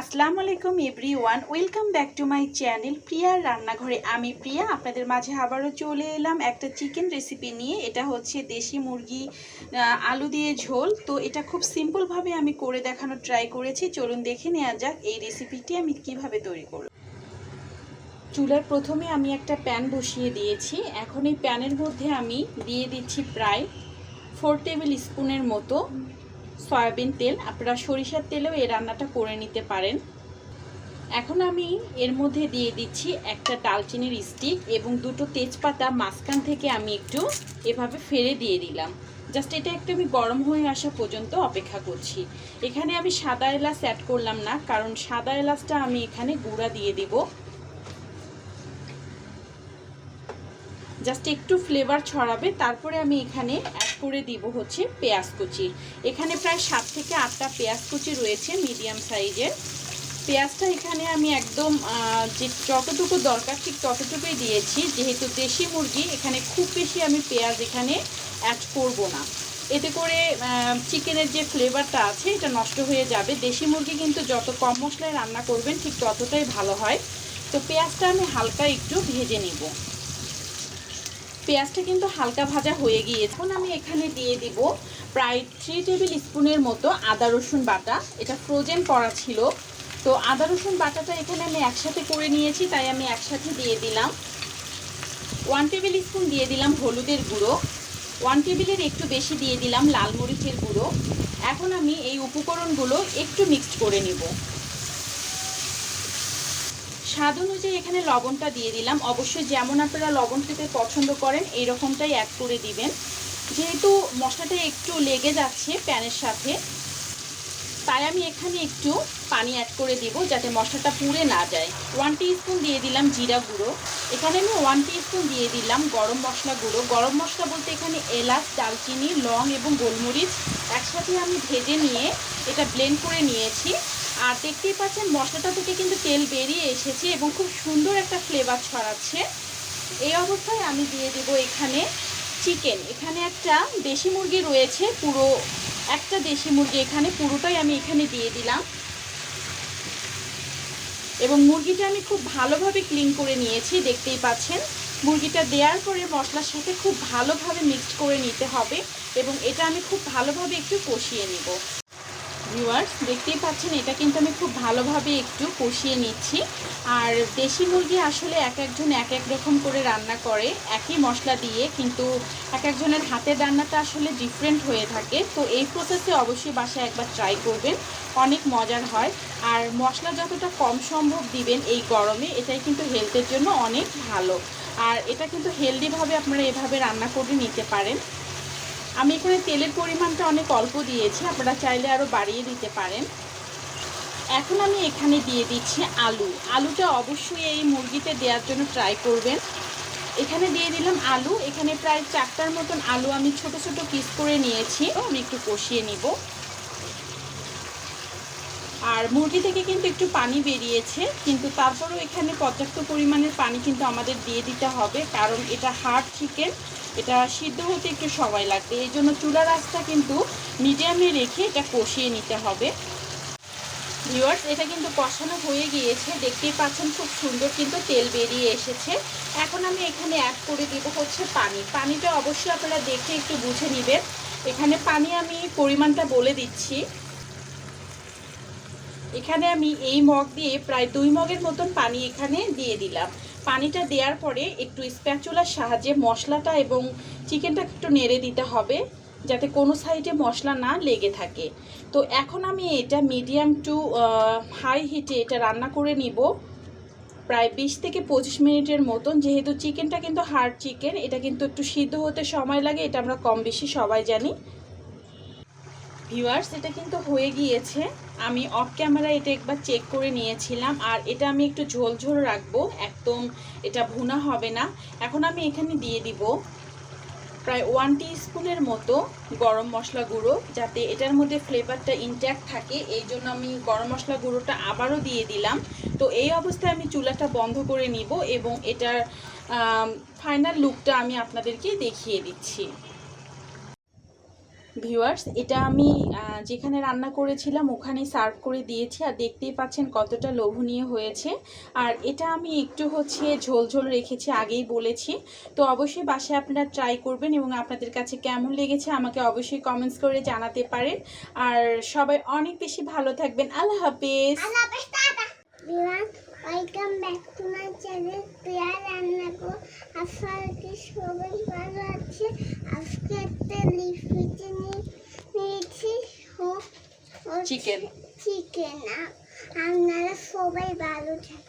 আসসালামু আলাইকুম everyone welcome back to my channel প্রিয়ার রান্নাঘরে। আমি প্রিয়া, আপনাদের মাঝে আবারও চলে এলাম একটা চিকেন রেসিপি নিয়ে। এটা হচ্ছে দেশি মুরগি আলু দিয়ে ঝোল। তো এটা খুব সিম্পলভাবে আমি করে দেখানোর ট্রাই করেছি। চলুন দেখে নেওয়া যাক এই রেসিপিটি আমি কীভাবে তৈরি করব। চুলার প্রথমে আমি একটা প্যান বসিয়ে দিয়েছি। এখন এই প্যানের মধ্যে আমি দিয়ে দিচ্ছি প্রায় ফোর টেবিল স্পুনের মতো সয়াবিন তেল, আপনারা সরিষার তেলেও এই রান্নাটা করে নিতে পারেন। এখন আমি এর মধ্যে দিয়ে দিচ্ছি একটা ডালচিনির স্টিক এবং দুটো তেজপাতা, মাঝখান থেকে আমি একটু এভাবে ফেলে দিয়ে দিলাম। জাস্ট এটা একটু আমি গরম হয়ে আসা পর্যন্ত অপেক্ষা করছি। এখানে আমি সাদা এলাচ অ্যাড করলাম না, কারণ সাদা এলাচটা আমি এখানে গুঁড়া দিয়ে দিব। জাস্ট একটু ফ্লেভার ছড়াবে, তারপরে আমি এখানে অ্যাড করে দিব হচ্ছে পেঁয়াজ কুচি। এখানে প্রায় সাত থেকে আটটা পেঁয়াজ কুচি রয়েছে মিডিয়াম সাইজের পেঁয়াজটা এখানে আমি একদম যে যতটুকু দরকার ঠিক ততটুকুই দিয়েছি। যেহেতু দেশি মুরগি, এখানে খুব বেশি আমি পেঁয়াজ এখানে অ্যাড করব না। এতে করে চিকেনের যে ফ্লেভারটা আছে, এটা নষ্ট হয়ে যাবে। দেশি মুরগি কিন্তু যত কম মশলায় রান্না করবেন, ঠিক ততটাই ভালো হয়। তো পেঁয়াজটা আমি হালকা একটু ভেজে নিব। পেঁয়াজটা কিন্তু হালকা ভাজা হয়ে গিয়ে এখন আমি এখানে দিয়ে দিব প্রায় থ্রি টেবিল স্পুনের মতো আদা, রসুন বাটা। এটা ফ্রোজেন করা ছিল। তো আদা, রসুন বাটাটা এখানে আমি একসাথে করে নিয়েছি, তাই আমি একসাথে দিয়ে দিলাম। ওয়ান টেবিল স্পুন দিয়ে দিলাম হলুদের গুঁড়ো। ওয়ান টেবিলের একটু বেশি দিয়ে দিলাম লাল মরিচের গুঁড়ো। এখন আমি এই উপকরণগুলো একটু মিক্সড করে নিব। স্বাদ অনুযায়ী এখানে লবণটা দিয়ে দিলাম। অবশ্যই যেমন আপনারা লবণ খেতে পছন্দ করেন এই রকমটাই অ্যাড করে দিবেন। যেহেতু মশলাটা একটু লেগে যাচ্ছে প্যানের সাথে, তাই আমি এখানে একটু পানি অ্যাড করে দিব যাতে মশলাটা পুড়ে না যায়। ওয়ান স্পুন দিয়ে দিলাম জিরা গুঁড়ো। এখানে আমি ওয়ান স্পুন দিয়ে দিলাম গরম মশলা গুঁড়ো। গরম মশলা বলতে এখানে এলাচ দালচিনি লং এবং গোলমরিচ একসাথে আমি ভেজে নিয়ে এটা ব্লেন্ড করে নিয়েছি। আর দেখতেই পাচ্ছেন, মশলাটা থেকে কিন্তু তেল বেরিয়ে এসেছে এবং খুব সুন্দর একটা ফ্লেভার ছড়াচ্ছে। এই অবস্থায় আমি দিয়ে দেব এখানে চিকেন এখানে একটা দেশি মুরগি রয়েছে, পুরো একটা দেশি মুরগি এখানে, পুরোটাই আমি এখানে দিয়ে দিলাম। এবং মুরগিটা আমি খুব ভালোভাবে ক্লিন করে নিয়েছি, দেখতেই পাচ্ছেন। মুরগিটা দেওয়ার পরে মশলার সাথে খুব ভালোভাবে মিক্সড করে নিতে হবে এবং এটা আমি খুব ভালোভাবে একটু কষিয়ে নিব। ভিউয়ার্স দেখতেই পাচ্ছেন, এটা কিন্তু আমি খুব ভালোভাবে একটু কষিয়ে নিচ্ছি। আর দেশি মুরগি আসলে এক একজন এক এক রকম করে রান্না করে, একই মশলা দিয়ে, কিন্তু এক একজনের হাতের রান্নাটা আসলে ডিফারেন্ট হয়ে থাকে। তো এই প্রসেসে অবশ্যই বাসায় একবার ট্রাই করবেন, অনেক মজার হয়। আর মশলা যতটা কম সম্ভব দিবেন এই গরমে, এটাই কিন্তু হেলথের জন্য অনেক ভালো। আর এটা কিন্তু হেলদিভাবে আপনারা এভাবে রান্না করে নিতে পারেন। আমি এখানে তেলের পরিমাণটা অনেক অল্প দিয়েছি, আপনারা চাইলে আরও বাড়িয়ে দিতে পারেন। এখন আমি এখানে দিয়ে দিচ্ছি আলু। আলুটা অবশ্যই এই মুরগিতে দেওয়ার জন্য ট্রাই করবেন। এখানে দিয়ে দিলাম আলু। এখানে প্রায় চারটার মতন আলু আমি ছোট ছোট পিস করে নিয়েছি। আমি একটু কষিয়ে নিব। আর মুরগি থেকে কিন্তু একটু পানি বেরিয়েছে, কিন্তু তারপরেও এখানে পর্যাপ্ত পরিমাণের পানি কিন্তু আমাদের দিয়ে দিতে হবে, কারণ এটা হার্ড চিকেন এটা সিদ্ধ হতে একটু সময় লাগবে। এই জন্য চুলার আঁচটা কিন্তু মিডিয়ামে রেখে এটা কষিয়ে নিতে হবে। ভিউয়ার্স, এটা কিন্তু কষানো হয়ে গিয়েছে। দেখতেই পাচ্ছেন খুব সুন্দর কিন্তু তেল বেরিয়ে এসেছে। এখন আমি এখানে অ্যাড করে দিব হচ্ছে পানি। পানিটা অবশ্যই আপনারা দেখে একটু বুঝে নেবেন। এখানে পানি আমি পরিমাণটা বলে দিচ্ছি। এখানে আমি এই মগ দিয়ে প্রায় দুই মগের মতন পানি এখানে দিয়ে দিলাম। পানিটা দেওয়ার পরে একটু স্প্যাচুলার সাহায্যে মশলাটা এবং চিকেনটা একটু নেড়ে দিতে হবে, যাতে কোনো সাইডে মশলা না লেগে থাকে। তো এখন আমি এটা মিডিয়াম টু হাই হিটে এটা রান্না করে নিব। প্রায় বিশ থেকে পঁচিশ মিনিটের মতন, যেহেতু চিকেনটা কিন্তু হার্ড চিকেন, এটা কিন্তু একটু সিদ্ধ হতে সময় লাগে, এটা আমরা কম বেশি সবাই জানি। ভিউয়ার্স, এটা কিন্তু হয়ে গিয়েছে। আমি অফ ক্যামেরা এটা একবার চেক করে নিয়েছিলাম, আর এটা আমি একটু ঝোল ঝোল রাখব, একদম এটা ভুনা হবে না। এখন আমি এখানে দিয়ে দিব প্রায় ওয়ান স্পুনের মতো গরম মশলা গুঁড়ো, যাতে এটার মধ্যে ফ্লেভারটা ইনট্যাক্ট থাকে। এই জন্য আমি গরম মশলা গুঁড়োটা আবারও দিয়ে দিলাম। তো এই অবস্থায় আমি চুলাটা বন্ধ করে নিব এবং এটার ফাইনাল লুকটা আমি আপনাদেরকে দেখিয়ে দিচ্ছি। ভিউয়ার্স এটা আমি যেখানে রান্না করেছিলাম ওখানেই সার্ভ করে দিয়েছি আর দেখতেই পাচ্ছেন কতটা লোভনীয় হয়েছে। আর এটা আমি একটু হচ্ছে ঝোল ঝোল রেখেছি আগেই বলেছি। তো অবশ্যই বাসায় আপনারা ট্রাই করবেন এবং আপনাদের কাছে কেমন লেগেছে আমাকে অবশ্যই কমেন্টস করে জানাতে পারেন। আর সবাই অনেক বেশি ভালো থাকবেন। আল্লাহ হাফেজ। welcome back to my channel প্রিয়া রান্না সবাই ভালো আছে। আজকে একটা নিয়েছি। চিকেন চিকেন আপনারা সবাই ভালো থাকেন